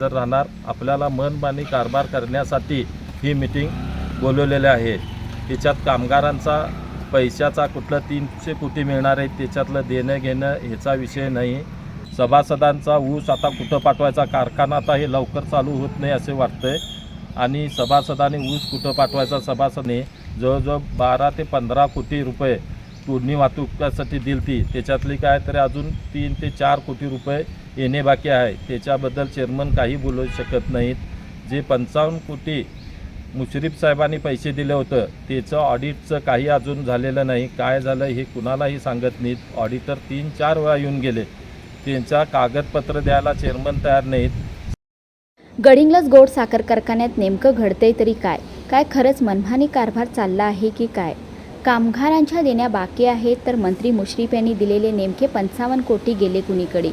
जर राहणार. आपल्याला मनमानी कारभार करण्यासाठी ही मिटिंग बोलवलेली आहे. त्याच्यात कामगारांचा पैशाचा कुठलं तीनशे कोटी मिळणार आहे त्याच्यातलं देणं घेणं ह्याचा विषय नाही. सभासदांचा ऊस आता कुठं पाठवायचा? कारखाना आता हे लवकर चालू होत नाही असे वाटतंय. आणि सभासदांनी ऊस कुठं पाठवायचा? सभासदाने जवळजवळ बारा ते पंधरा कोटी रुपये तोडणी वाहतुकीसाठी दिली ती त्याच्यातली काय तरी अजून तीन ते चार कोटी रुपये येणे बाकी आहे. त्याच्याबद्दल चेअरमन काही बोलू शकत नाहीत. जे पंचावन्न कोटी मुश्रीफ साहेबांनी पैसे दिलं होतं त्याचं ऑडिटचं काही अजून झालेलं नाही. काय झालं हे कुणालाही सांगत नाहीत. ऑडिटर तीन चार वेळा येऊन गेले. त्यांचा कागदपत्र द्यायला चेअरमन तयार नाहीत. गडिंग्लज गोड साखर कारखान्यात नेमकं घडतंय तरी काय? काय खरंच मनमानी कारभार चालला आहे की काय? कामगारांच्या देण्या बाकी आहेत तर मंत्री मुश्रीफ यांनी दिलेले नेमके पंचावन्न कोटी गेले कुणीकडे?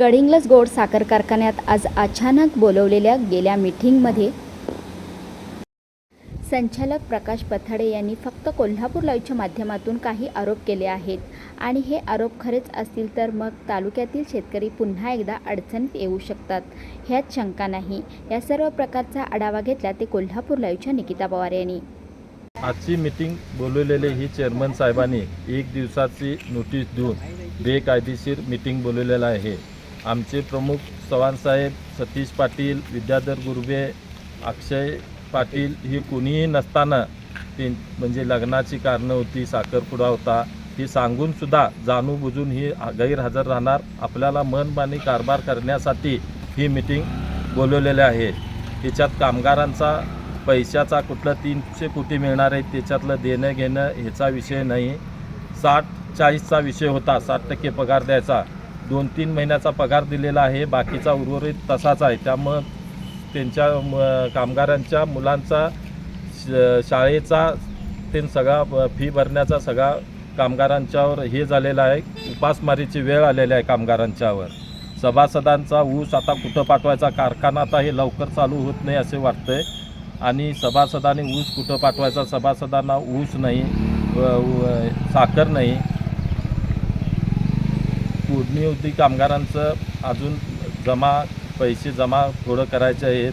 गडिंग्लज गोड साखर कारखान्यात आज अचानक बोलवलेल्या गेल्या मिटिंगमध्ये संचालक प्रकाश पथाडे यांनी फक्त कोल्हापूर लाईव्हच्या माध्यमातून काही आरोप केले आहेत. आणि हे आरोप खरेच असतील तर मग तालुक्यातील शेतकरी पुन्हा एकदा अडचणीत येऊ शकतात ह्यात शंका नाही. या सर्व प्रकारचा आढावा घेतला ते कोल्हापूर लाईव्हच्या निकिता पवार यांनी. आजची मिटिंग बोलवलेली ही चेअरमन साहेबांनी एक दिवसाची नोटीस देऊन बेकायदेशीर मिटिंग बोलवलेलं आहे. आमचे प्रमुख चव्हाणसाहेब सतीश पाटील विद्याधर गुरबे अक्षय पाटील ही कुणीही नसताना ते म्हणजे लग्नाची कारणं होती साखरपुडा होता ही सांगूनसुद्धा सुद्धा बुजून ही गैरहजर राहणार. आपल्याला मनमानी कारभार करण्यासाठी ही मिटिंग बोलवलेली आहे. त्याच्यात कामगारांचा पैशाचा कुठलं तीनशे कोटी मिळणार आहे त्याच्यातलं देणं घेणं ह्याचा विषय नाही. साठ चाळीसचा विषय होता साठ टक्के पगार द्यायचा. दोन तीन महिन्याचा पगार दिलेला आहे बाकीचा उर्वरित तसाच आहे. त्यामुळं त्यांच्या म- कामगारांच्या मुलांचा श- शाळेचा ते सगळा फी भरण्याचा सगळा कामगारांच्यावर हे झालेला आहे. उपासमारीची वेळ आलेली आहे कामगारांच्यावर. सभासदांचा ऊस आता कुठं पाठवायचा कारखाना आता हे लवकर चालू होत नाही असे वाटतंय. आणि सभासदांनी ऊस कुठं पाठवायचा सभासदांना ऊस नाही साखर नाही. तोडणी होती कामगारांचं अजून जमा पैसे जमा थोडं करायचे आहेत.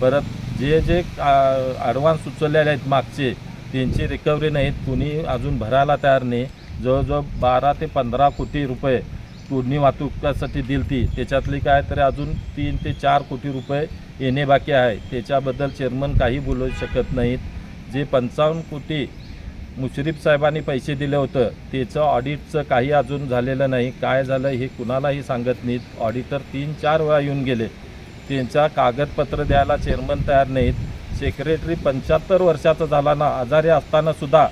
परत जे जे ॲडव्हान्स सुचवलेले आहेत मागचे त्यांची रिकव्हरी नाहीत. कुणी अजून भरायला तयार नाही. जवळजवळ बारा ते पंधरा कोटी रुपये तोडणी वाहतुकीसाठी दिली ती. त्याच्यातली काय तरी अजून तीन ते चार कोटी रुपये येणे बाकी आहे. त्याच्याबद्दल चेअरमन काही बोलू शकत नाहीत. जे पंचावन्न कोटी मुश्रीफ साहेबांनी पैसे दिले होतं. त्याचं ऑडिटचं काही अजून झालेलं नाही. काय झालं हे कुणालाही सांगत नाहीत. ऑडिटर तीन चार वेळा येऊन गेले. त्यांच्या कागदपत्र द्यायला चेअरमन तयार नाहीत. सेक्रेटरी पंच्याहत्तर वर्षाचा झाला ना. आजारी असताना सुद्धा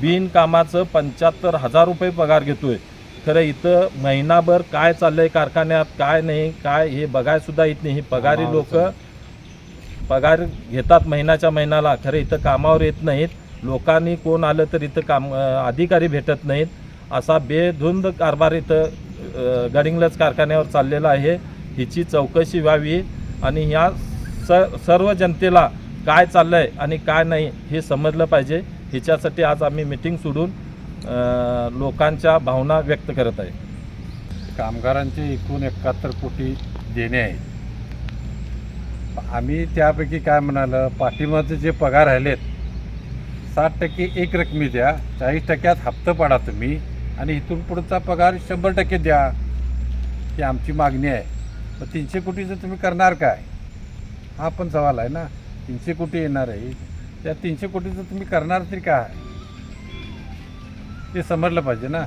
बिनकामाचं पंच्याहत्तर हजार रुपये पगार घेतोय. खरं इथं महिनाभर काय चाललंय कारखान्यात काय नाही काय हे बघायसुद्धा येत नाही. ही पगारी लोक पगार घेतात महिन्याच्या महिन्याला. खरं इथं कामावर येत नाहीत. लोकांनी कोण आलं तर इथं काम अधिकारी भेटत नाहीत. असा बेधुंद कारभार इथं गडिंगलज कारखान्यावर चाललेला आहे. हिची चौकशी व्हावी आणि ह्या स सर्व जनतेला काय चाललं आहे आणि काय नाही हे समजलं पाहिजे. हिच्यासाठी आज आम्ही मिटिंग सोडून लोकांच्या भावना व्यक्त करत आहे. कामगारांचे एकूण एकाहत्तर कोटी देणे आहे आम्ही त्यापैकी काय म्हणालं पाठिंबाचे जे पगार राहिलेत साठ टक्के एक रकमी द्या चाळीस टक्क्यात हप्ता पाडा तुम्ही आणि इथून पुढचा पगार शंभर टक्के द्या. ही आमची मागणी आहे. मग तीनशे कोटीचं तुम्ही करणार काय? हा पण सवाल आहे ना. तीनशे कोटी येणार आहे. त्या तीनशे कोटीचं तुम्ही करणार तरी काय? ते समजलं पाहिजे ना.